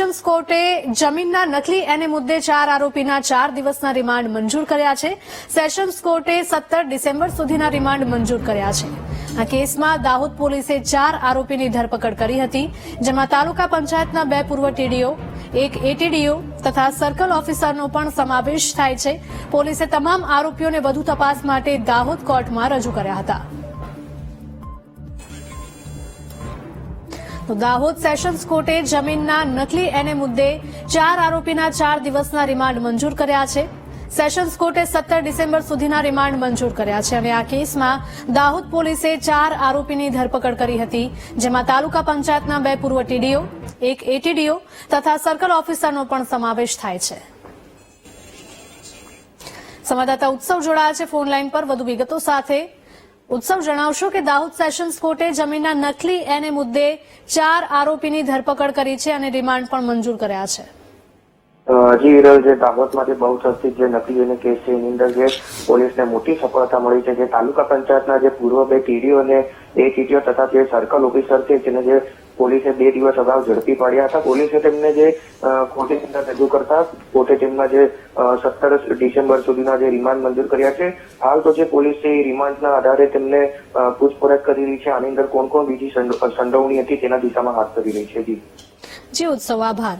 Sessions કોર્ટે જમીનના નકલી એને મુદ્દે ચાર આરોપીના ચાર દિવસના રિમાન્ડ મંજૂર કર્યા છે. સેશન્સ કોર્ટે સત્તર ડિસેમ્બર સુધીના રિમાન્ડ મંજૂર કર્યા છે. આ કેસમાં દાહોદ પોલીસે ચાર આરોપીની ધરપકડ કરી હતી, જેમાં તાલુકા પંચાયતના બે પૂર્વ ટીડીઓ, એક એટીડીઓ તથા સર્કલ ઓફિસરનો પણ સમાવેશ થાય છે. પોલીસે તમામ આરોપીઓને વધુ તપાસ માટે દાહોદ કોર્ટમાં રજૂ કર્યા હતા. દાહોદ સેશન્સ કોર્ટે જમીનના નકલી એને મુદ્દે ચાર આરોપીના ચાર દિવસના રિમાન્ડ મંજૂર કર્યા છે. સેશન્સ કોર્ટે સત્તર ડિસેમ્બર સુધીના રિમાન્ડ મંજૂર કર્યા છે અને આ કેસમાં દાહોદ પોલીસે ચાર આરોપીની ધરપકડ કરી હતી, જેમાં તાલુકા પંચાયતના બે પૂર્વ ટીડીઓ, એક એટીડીઓ તથા સર્કલ ઓફિસરનો પણ સમાવેશ થાય છે. સંવાદદાતા ઉત્સવ જોડાયા છે ફોન લાઈન પર, વધુ વિગતો સાથે ઉત્સવ જણાવશો કે દાહોદ સેશન્સ કોર્ટે જમીનના નકલી એને મુદ્દે ચાર આરોપીની ધરપકડ કરી છે અને રિમાન્ડ પણ મંજૂર કર્યા છે. જી વિરલ, જે દાહોદમાં જે બહુ ચર્ચિત જે નકલી અને કેસ છે, એની અંદર જે પોલીસને મોટી સફળતા મળી છે, જે તાલુકા પંચાયતના જે પૂર્વ બે ટીડીઓ અને એ ટીડીઓ તથા જે સર્કલ ઓફિસર છે, જેને જે પોલીસે બે દિવસ અગાઉ ઝડપી પાડ્યા હતા. પોલીસે તેમને જે અ, કોર્ટની રજૂ કરતા કોર્ટે તેમના જે સત્તર ડિસેમ્બર સુધીના જે રિમાન્ડ મંજૂર કર્યા છે. હાલ તો જે પોલીસે રિમાન્ડના આધારે તેમને પૂછપરછ કરી રહી છે. આની અંદર કોણ કોણ બીજી સંડોવણી હતી તેના દિશામાં હાથ ધરી રહી છે જી. જી ઉત્સવ આભાર.